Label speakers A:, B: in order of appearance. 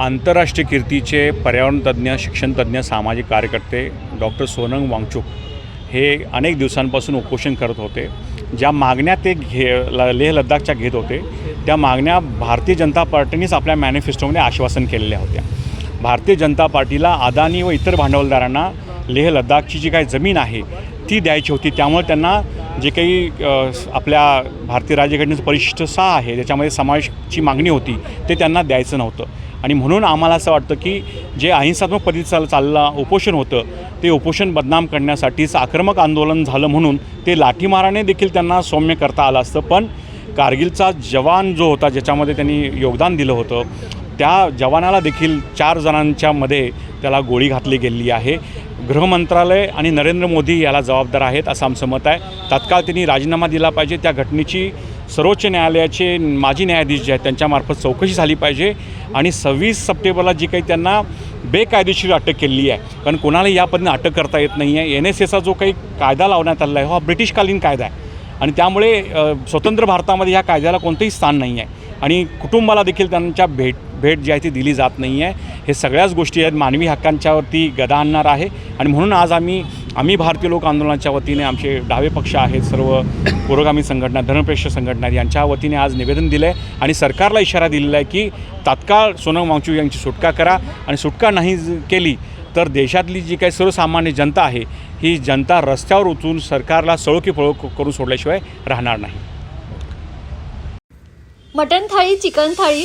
A: आंतरराष्ट्रीय कीर्तीचे पर्यावरणतज्ज्ञ शिक्षणतज्ज्ञ सामाजिक कार्यकर्ते डॉक्टर सोनंग वांगचुक हे अनेक दिवसांपासून उपोषण करत होते. ज्या मागण्या ते घे ल लेह लद्दाखच्या घेत होते त्या मागण्या भारतीय जनता पार्टीनेच आपल्या मॅनिफेस्टोमध्ये आश्वासन केलेल्या होत्या. भारतीय जनता पार्टीला अदानी व इतर भांडवलदारांना लेह लद्दाखची जी काही जमीन आहे ती द्यायची होती. त्यामुळे त्यांना जे काही आपल्या भारतीय राज्यघटनेचं परिशिष्ट सहा आहे त्याच्यामध्ये समावेशची मागणी होती ते त्यांना द्यायचं नव्हतं. आणि म्हणून आम्हाला असं वाटतं की जे अहिंसात्मक पद्धती चाल चालला उपोषण होतं ते उपोषण बदनाम करण्यासाठीच आक्रमक आंदोलन झालं म्हणून ते लाठीमाराने देखील त्यांना सौम्य करता आलं असतं. पण कारगिलचा जवान जो होता ज्याच्यामध्ये त्यांनी योगदान दिलं होतं त्या जवानाला देखील चार जणांच्या मध्ये त्याला गोळी घातली गेलेली आहे. गृहमंत्रालय आणि नरेंद्र मोदी याला जबाबदार आहेत असं आमचं मत आहे. तात्काळ त्यांनी राजीनामा दिला पाहिजे. त्या घटनेची सर्वोच्च न्यायालयाचे माजी न्यायाधीश जे आहेत त्यांच्यामार्फत चौकशी झाली पाहिजे आणि सव्वीस सप्टेंबरला जी काही त्यांना बेकायदेशीर अटक केलेली आहे कारण कोणालाही या पद्धतीने अटक करता येत नाही आहे एन एस एचा जो काही कायदा लावण्यात आलेला आहे हा ब्रिटिशकालीन कायदा आहे. आणि त्यामुळे स्वतंत्र भारतामध्ये ह्या कायद्याला कोणतंही स्थान नाही आहे आणि कुटुंबाला देखील त्यांच्या भेट भेट जी आहे ती दिली जात नाही आहे हे सगळ्याच गोष्टी आहेत. मानवी हक्कांच्यावरती गदा आणणार आहे. आणि म्हणून आज आम्ही आम्ही भारतीय लोक आंदोलनाच्या वतीने आमचे डावे पक्ष आहेत सर्व पुरोगामी संघटना धर्मप्रेक्ष संघटना यांच्या वतीने आज निवेदन दिलं आहे आणि सरकारला इशारा दिलेला आहे की तात्काळ सोनम वांगचू यांची सुटका करा आणि सुटका नाही केली तर देशातली जी काही सर्वसामान्य जनता आहे ही जनता रस्त्यावर उतरून सरकारला सळोकी पळो करून सोडल्याशिवाय राहणार नाही.
B: Mutton thali chicken thali